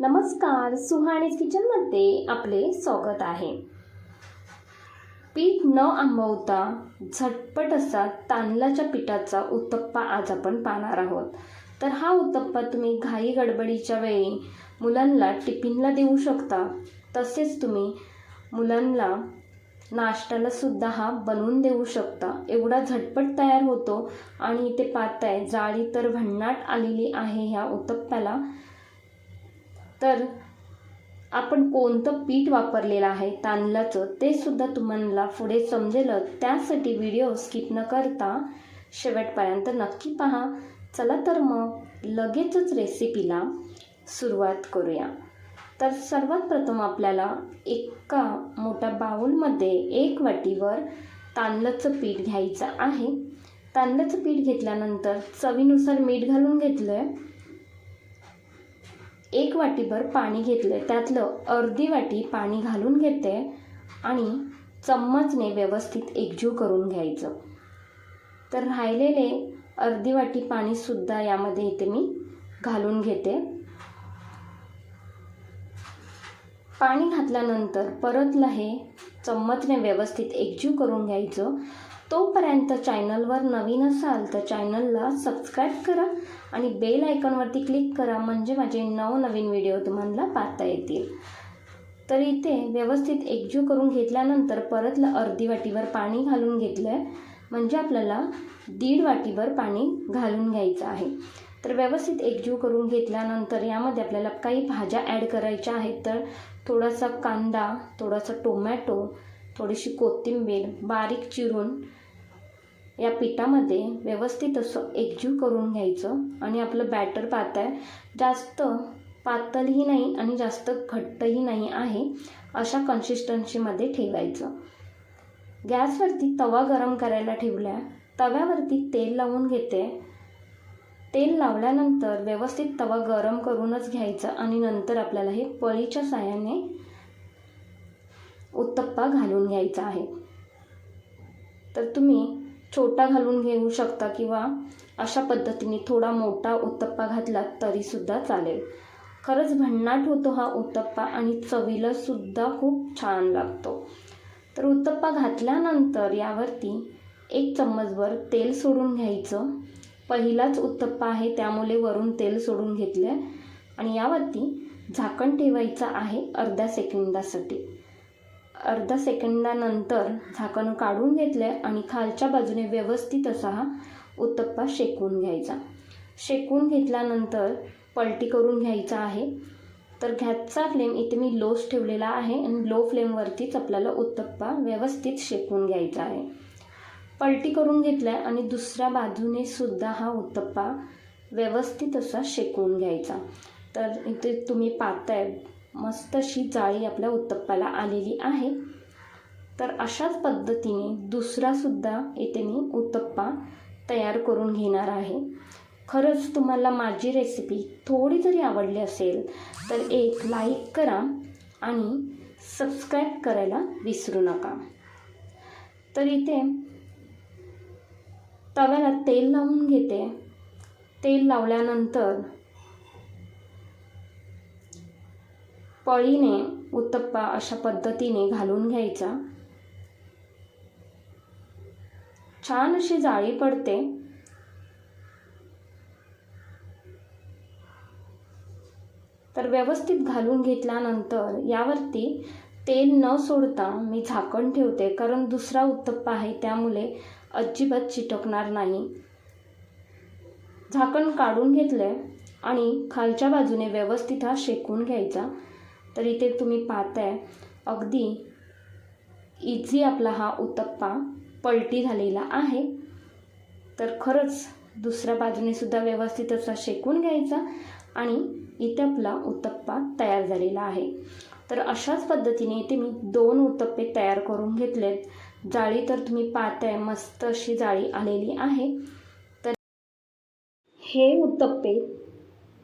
नमस्कार सुहाणीज किचनमध्ये आपले स्वागत आहे. पीठ न आंबवता झटपट असा तांदळाच्या पिठाचा उत्तप्पा आज आपण पाहणार आहोत. तर हा उत्तप्पा तुम्ही घाई गडबडीच्या वेळी मुलांना टिफिनला देऊ शकता. तसेच तुम्ही मुलांना नाश्त्याला सुद्धा हा बनवून देऊ शकता. एवढा झटपट तयार होतो आणि इथे पाहताय जाळी तर भन्नाट आलेली आहे ह्या उत्तप्प्याला. तर आपण कोणतं पीठ वापरलेलं आहे तांदळाचं ते सुद्धा तुम्हाला पुढे समजेलच. त्यासाठी व्हिडिओ स्किप न करता शेवटपर्यंत नक्की पहा. चला तर मग लगेचच रेसिपीला सुरुवात करूया. तर सर्वात प्रथम आपल्याला एका मोठ्या बाऊलमध्ये एक वाटीवर तांदळाचं पीठ घ्यायचं आहे. तांदळाचं पीठ घेतल्यानंतर चवीनुसार मीठ घालून घेतलं आहे एक वाटीभर पाणी घेतलं त्यातलं अर्धी वाटी पाणी घालून घेते आणि चम्मचने व्यवस्थित एकजीव करून घ्यायचं. तर राहिलेले अर्धी वाटी पाणीसुद्धा यामध्ये इथे मी घालून घेते. पाणी घातल्यानंतर परतलं हे चम्मचने व्यवस्थित एकजीव करून घ्यायचं. तोपर्यंत चॅनलवर नवीन असाल तर चॅनलला सबस्क्राईब करा आणि बेल आयकॉनवरती क्लिक करा म्हणजे माझे नवनवीन व्हिडिओ तुम्हाला पाहता येतील. तर इथे व्यवस्थित एकजीव करून घेतल्यानंतर परतला अर्धी वाटीवर पाणी घालून घेतलं आहे म्हणजे आपल्याला दीड वाटीवर पाणी घालून घ्यायचं आहे. तर व्यवस्थित एकजीव करून घेतल्यानंतर यामध्ये आपल्याला काही भाज्या ॲड करायच्या आहेत तर थोडासा कांदा थोडासा टोमॅटो थोडीशी कोथिंबीर बारीक चिरून या पिठामध्ये व्यवस्थित असं एकजीव करून घ्यायचं. आणि आपलं बॅटर पातळ जास्त पातळही नाही आणि जास्त घट्टही नाही आहे अशा कन्सिस्टन्सीमध्ये ठेवायचं. गॅसवरती तवा गरम करायला ठेवल्या. तव्यावरती तेल लावून घेते. तेल लावल्यानंतर व्यवस्थित तवा गरम करूनच घ्यायचं आणि नंतर आपल्याला हे पळीच्या साह्याने उत्तप्पा घालून घ्यायचा आहे. तर तुम्ही छोटा घालून घेऊ शकता किंवा अशा पद्धतीने थोडा मोठा उत्तप्पा घातला तरीसुद्धा चालेल. खरंच भन्नाट होतो हा उत्तप्पा आणि चवीला सुद्धा खूप छान लागतो. तर उत्तप्पा घातल्यानंतर यावरती एक चम्मचभर तेल सोडून घ्यायचं. पहिलाच उत्तप्पा आहे त्यामुळे वरून तेल सोडून घेतलं आहे आणि यावरती झाकण ठेवायचं आहे अर्ध्या सेकंदासाठी. अर्धा सेकंदानंतर झाकण काढून घेतलं आहे आणि खालच्या बाजूने व्यवस्थित असा हा उत्तप्पा शेकवून घ्यायचा. शेकवून घेतल्यानंतर पलटी करून घ्यायचा आहे. तर गॅसचा फ्लेम इथे मी लोच ठेवलेला आहे आणि लो फ्लेमवरतीच आपल्याला उत्तप्पा व्यवस्थित शेकवून घ्यायचा आहे. पलटी करून घेतला आहे आणि दुसऱ्या बाजूने सुद्धा हा उत्तप्पा व्यवस्थित असा शेकवून घ्यायचा. तर इथे तुम्ही पाहताय मस्त अशी जाळी आपल्या उत्तप्पाला आलेली आहे. तर अशाच पद्धतीने दुसरासुद्धा इथे मी उत्तप्पा तयार करून घेणार आहे. खरंच तुम्हाला माझी रेसिपी थोडी जरी आवडली असेल तर एक लाईक करा आणि सबस्क्राईब करायला विसरू नका. तर इथे तव्याला तेल लावून घेते. तेल लावल्यानंतर पळीने उत्तप्पा अशा पद्धतीने घालून घ्यायचा. छान अशी जाळी पडते. तर व्यवस्थित घालून घेतल्यानंतर यावरती तेल न सोडता मी झाकण ठेवते कारण दुसरा उत्तप्पा आहे त्यामुळे अजिबात चिटकणार नाही. झाकण काढून घेतलं आणि खालच्या बाजूने व्यवस्थित हा शेकून घ्यायचा. तर इथे तुम्ही पाहताय अगदी इझी आपला हा उत्तप्पा पलटी झालेला आहे. तर खरंच दुसऱ्या बाजूने सुद्धा व्यवस्थित असा शेकून घ्यायचा आणि इथे आपला उत्तप्पा तयार झालेला आहे. तर अशाच पद्धतीने इथे मी दोन उत्तप्पे तयार करून घेतलेत. जाळी तर तुम्ही पाहताय मस्त अशी जाळी आलेली आहे. तर हे उत्तप्पे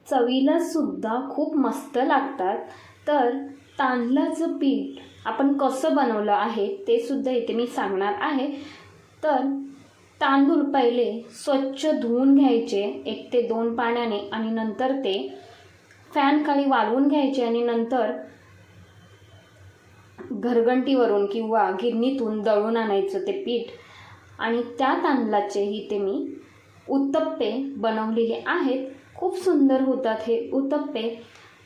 चवीला सुद्धा खूप मस्त लागतात. तर तांदळाचं पीठ आपण कसं बनवलं आहे ते सुद्धा इथे मी सांगणार आहे. तर तांदूळ पहिले स्वच्छ धुवून घ्यायचे एक ते दोन पाण्याने आणि नंतर ते फॅन खाली वाळवून घ्यायचे आणि नंतर घरघंटीवरून किंवा गिरणीतून दळून आणायचं ते पीठ. आणि त्या तांदळाचे इथे मी उत्तप्पे बनवलेले आहेत. खूप सुंदर होतात हे उत्तप्पे.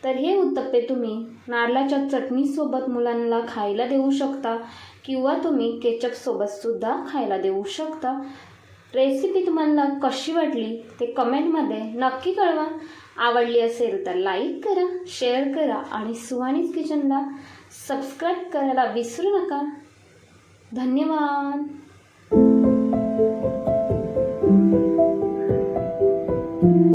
तर हे उत्तप्पे तुम्ही नारळाच्या चटणीसोबत मुलांना खायला देऊ शकता किंवा तुम्ही केचपसोबतसुद्धा खायला देऊ शकता. रेसिपी तुम्हाला कशी वाटली ते कमेंटमध्ये नक्की कळवा. आवडली असेल तर लाईक करा शेअर करा आणि सुहानीज किचनला सबस्क्राईब करायला विसरू नका. धन्यवाद.